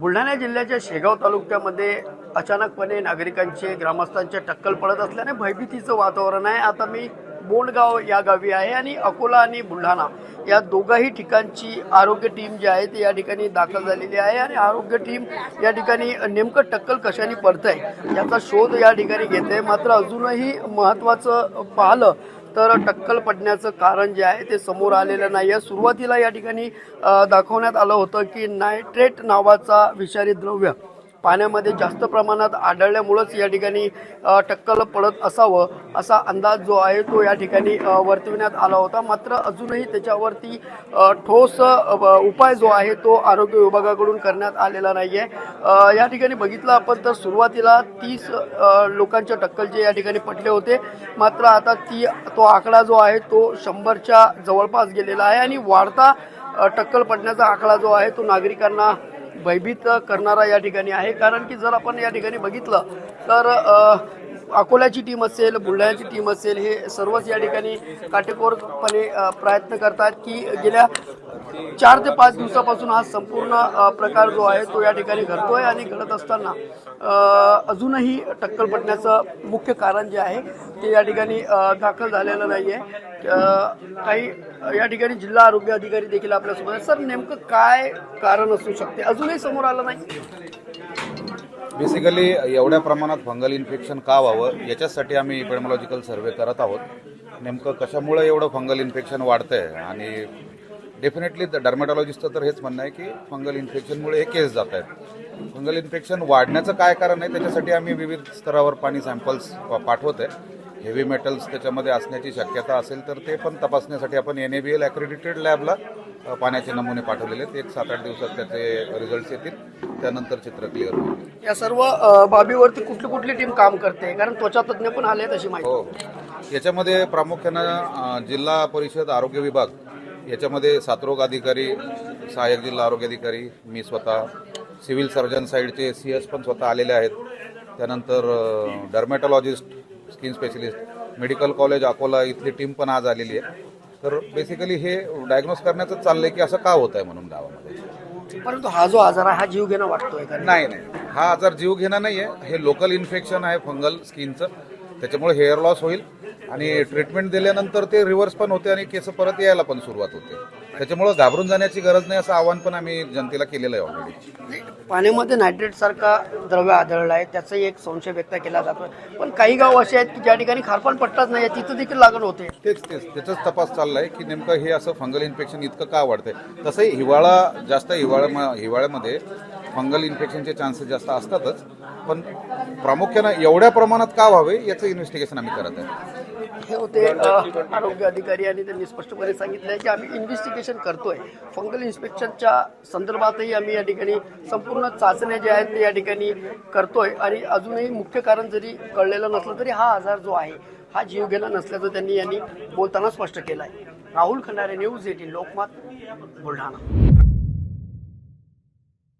बुलढाणा जिल्ह्याच्या शेगाव तालुक्यामध्ये अचानकपणे नागरिकांचे ग्रामस्थांचे टक्कल पडत असल्याने भयभीतीचं वातावरण आहे. आता मी बोंडगाव या गावी आहे आणि अकोला आणि बुलढाणा या दोघाही ठिकाणची आरोग्य टीम जी आहे ती या ठिकाणी दाखल झालेली आहे आणि आरोग्य टीम या ठिकाणी नेमकं टक्कल कशाने पडत आहे याचा शोध या ठिकाणी घेते मात्र अजूनही महत्त्वाचं पाहिलं तर टक्कल पडण्याचं कारण जे आहे ते समोर आलेलं नाही आहे सुरुवातीला या ठिकाणी दाखवण्यात आलं होतं की नायट्रेट नावाचा विषारी द्रव्य पाण्यामध्ये जास्त प्रमाणात आढळल्यामुळंच या ठिकाणी टक्कल पडत असावं असा अंदाज जो आहे तो या ठिकाणी वर्तविण्यात आला होता. मात्र अजूनही त्याच्यावरती ठोस उपाय जो आहे तो आरोग्य विभागाकडून करण्यात आलेला नाही आहे या ठिकाणी बघितलं आपण तर सुरुवातीला तीस लोकांच्या टक्कल जे या ठिकाणी पडले होते. मात्र आता ती तो आकडा जो आहे तो शंभरच्या जवळपास गेलेला आहे आणि वाढता टक्कल पडण्याचा आकडा जो आहे तो नागरिकांना भयभीत करणारा या ठिकाणी आहे. कारण की जर आपण या ठिकाणी बघितलं तर अकोल्याची टीम असेल बुलढाण्याची टीम असेल हे सर्वच या ठिकाणी काटेकोरपणे प्रयत्न करतात की गेल्या चार ते पाच दिवसापासून हा संपूर्ण प्रकार जो आहे तो या ठिकाणी घडतोय आणि घडत असताना अजूनही टक्कल पडण्याचं मुख्य कारण जे आहे ते या ठिकाणी दाखल झालेलं नाही आहे काही या ठिकाणी जिल्हा आरोग्य अधिकारी देखील आपल्यासोबत सर नेमकं काय कारण असू शकते? अजूनही समोर आलं नाही. बेसिकली एवढ्या प्रमाणात फंगल इन्फेक्शन का व्हावं? याच्यासाठी आम्ही इपेडमॉलॉजिकल सर्वे करत आहोत. नेमकं कशामुळं एवढं फंगल इन्फेक्शन वाढतंय? आणि डेफिनेटली डर्मॅटॉलॉजिस्टचं तर हेच म्हणणं आहे की फंगल इन्फेक्शनमुळे हे केस जात आहेत. फंगल इन्फेक्शन वाढण्याचं काय कारण आहे त्याच्यासाठी आम्ही विविध स्तरावर पाणी सॅम्पल्स पाठवत आहे हेवी मेटल्स त्याच्यामध्ये असण्याची शक्यता असेल तर ते पण तपासण्यासाठी आपण एन ए बी एल ॲक्रेडिटेड लॅबला पाण्याचे नमुने पाठवलेले आहेत. एक सात आठ दिवसात त्याचे रिझल्ट्स येतील. त्यानंतर चित्र क्लिअर होईल. या सर्व बाबीवरती कुठली कुठली टीम काम करते? कारण त्वचा तज्ज्ञ पण आले आहेत अशी माहिती. हो याच्यामध्ये प्रामुख्यानं जिल्हा परिषद आरोग्य विभाग याच्यामध्ये साथरोग अधिकारी सहाय्यक जिल्हा आरोग्य अधिकारी मी स्वतः सिव्हिल सर्जन साईडचे सी एस पण स्वतः आलेले आहेत. त्यानंतर dermatologist skin specialist medical college Akola इथली टीम पण आज आलेली आहे. तर बेसिकली हे डायग्नोस करण्याचं चाललंय की असं का होत आहे म्हणून गावामध्ये? परंतु हा जो आजार आहे हा जीव घेणं वाटतोय का नाही? नाही हा आजार जीव घेणं नाही आहे हे लोकल इन्फेक्शन आहे फंगल स्किनचं. त्याच्यामुळे हेअर लॉस होईल. आणि ट्रीटमेंट दिल्यानंतर ते रिव्हर्स पण होते आणि केस परत यायला पण सुरुवात होते. त्याच्यामुळे घाबरून जाण्याची गरज नाही असं आवाहन पण आम्ही जनतेला केलेलं आहे ऑलरेडी पाण्यामध्ये नायट्रेट सारखा द्रव्य आढळला आहे त्याचाही एक संशय व्यक्त केला जातोय. पण काही गाव असे आहेत की ज्या ठिकाणी खारपण पट्टाच नाही आहे तिथं देखील लागण होते. तेच तेच. त्याचाच तपास चाललाय की नेमकं हे असं फंगल इन्फेक्शन इतकं का वाढतंय? तसंही हिवाळा जास्त हिवाळ्या हिवाळ्यामध्ये फंगल इन्फेक्शनचे चान्सेस जास्त असतातच. पण प्रामुख्यानं एवढ्या प्रमाणात का व्हावे याचं इन्व्हेस्टिगेशन आम्ही करत आहे. हे होते आरोग्य अधिकारी आणि त्यांनी स्पष्टपणे सांगितलं आहे की आम्ही इन्व्हेस्टिगेशन करतोय. फंगल इन्स्पेक्शनच्या संदर्भातही आम्ही या ठिकाणी संपूर्ण चाचण्या ज्या आहेत ते या ठिकाणी करतोय. आणि अजूनही मुख्य कारण जरी कळलेलं नसलं तरी हा आजार जो आहे हा जीव गेला नसल्याचं त्यांनी यांनी बोलताना स्पष्ट केलं आहे राहुल खंडारे न्यूज एटीन लोकमत बुलढाणा.